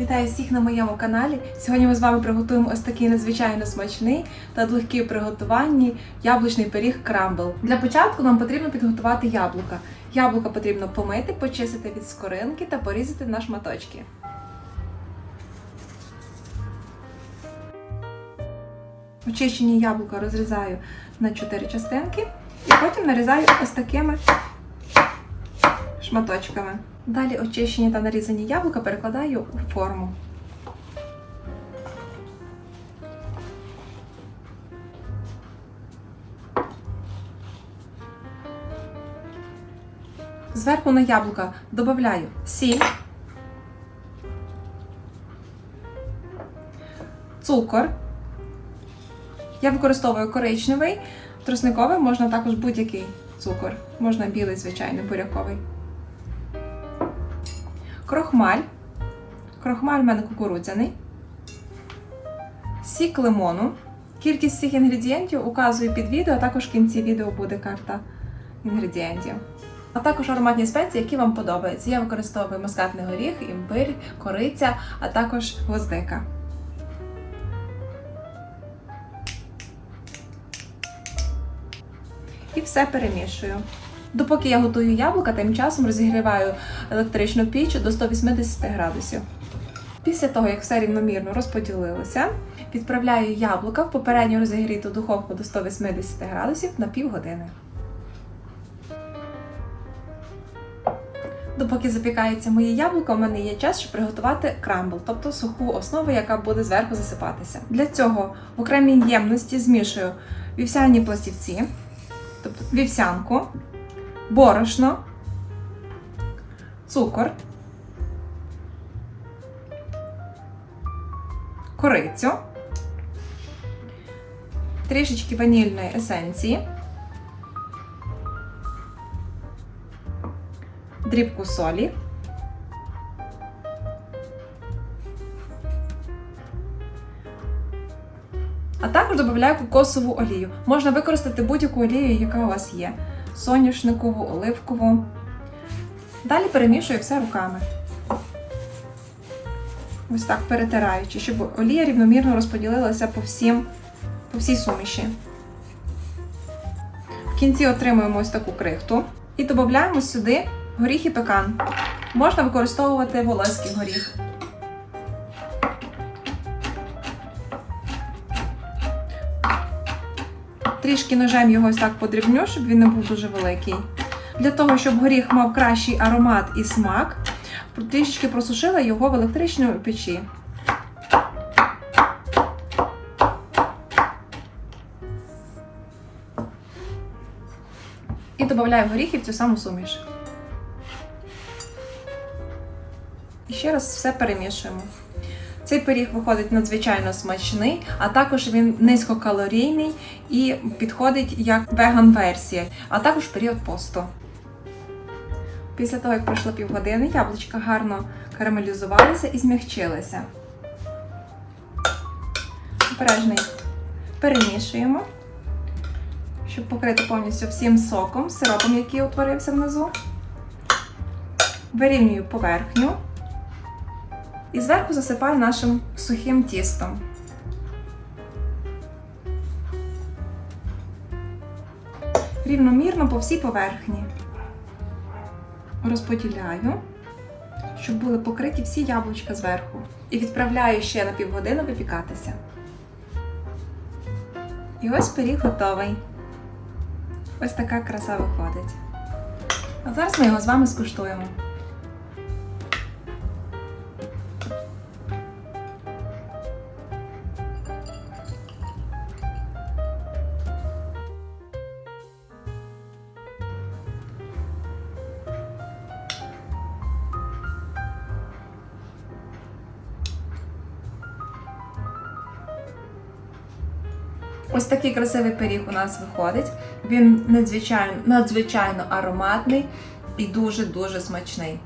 Вітаю всіх на моєму каналі. Сьогодні ми з вами приготуємо ось такий надзвичайно смачний та легкий у приготуванні яблучний пиріг крамбл. Для початку нам потрібно підготувати яблука. Яблука потрібно помити, почистити від скоринки та порізати на шматочки. Очищені яблука розрізаю на 4 частинки і потім нарізаю ось такими шматочками. Далі очищені та нарізані яблука перекладаю у форму. Зверху на яблука додаю сіль, цукор. Я використовую коричневий, тросниковий, можна також будь-який цукор, можна білий, звичайний, буряковий. Крохмаль. Крохмаль в мене кукурудзяний. Сік лимону. Кількість всіх інгредієнтів указую під відео, а також в кінці відео буде карта інгредієнтів. А також ароматні спеції, які вам подобаються. Я використовую мускатний горіх, імбир, кориця, а також гвоздика. І все перемішую. Допоки я готую яблука, тим часом розігріваю електричну піч до 180 градусів. Після того, як все рівномірно розподілилося, відправляю яблука в попередньо розігріту духовку до 180 градусів на півгодини. Допоки запікається моє яблуко, у мене є час, щоб приготувати крамбл, тобто суху основу, яка буде зверху засипатися. Для цього в окремій ємності змішую вівсяні пластівці, тобто вівсянку, борошно, цукор, корицю, трішечки ванільної есенції, дрібку солі. А також додаю кокосову олію. Можна використати будь-яку олію, яка у вас є: соняшникову, оливкову. Далі перемішую все руками. Ось так перетираючи, щоб олія рівномірно розподілилася по, всім, по всій суміші. В кінці отримуємо ось таку крихту і додаємо сюди горіх і пекан. Можна використовувати волоський горіх. Трішки ножем його ось так подрібню, щоб він не був дуже великий. Для того, щоб горіх мав кращий аромат і смак, трішечки просушила його в електричній печі. І додаю горіхи в цю саму суміш. І ще раз все перемішуємо. Цей пиріг виходить надзвичайно смачний, а також він низькокалорійний і підходить як веган-версія, а також період посту. Після того, як пройшло півгодини, яблучка гарно карамелізувалися і змягчилися. Обережно їх перемішуємо, щоб покрити повністю всім соком, сиропом, який утворився внизу. Вирівнюю поверхню. І зверху засипаю нашим сухим тістом. Рівномірно по всій поверхні. Розподіляю, щоб були покриті всі яблучка зверху. І відправляю ще на півгодини випікатися. І ось пиріг готовий. Ось така краса виходить. А зараз ми його з вами скуштуємо. Ось такий красивий пиріг у нас виходить. Він надзвичайно, надзвичайно ароматний і дуже-дуже смачний.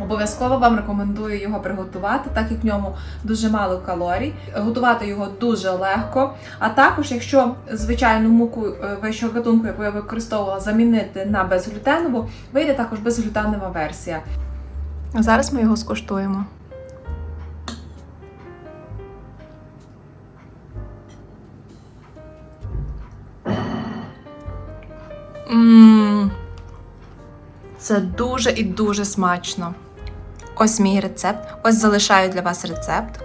Обов'язково вам рекомендую його приготувати, так як в ньому дуже мало калорій. Готувати його дуже легко. А також, якщо звичайну муку е, вищого гатунку, яку я використовувала, замінити на безглютенову, вийде також безглютенова версія. Зараз ми його скуштуємо. Мм, це дуже і дуже смачно. Ось мій рецепт. Ось залишаю для вас рецепт.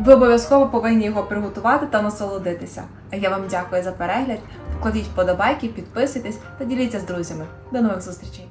Ви обов'язково повинні його приготувати та насолодитися. А я вам дякую за перегляд. Вкладіть вподобайки, підписуйтесь та діліться з друзями. До нових зустрічей!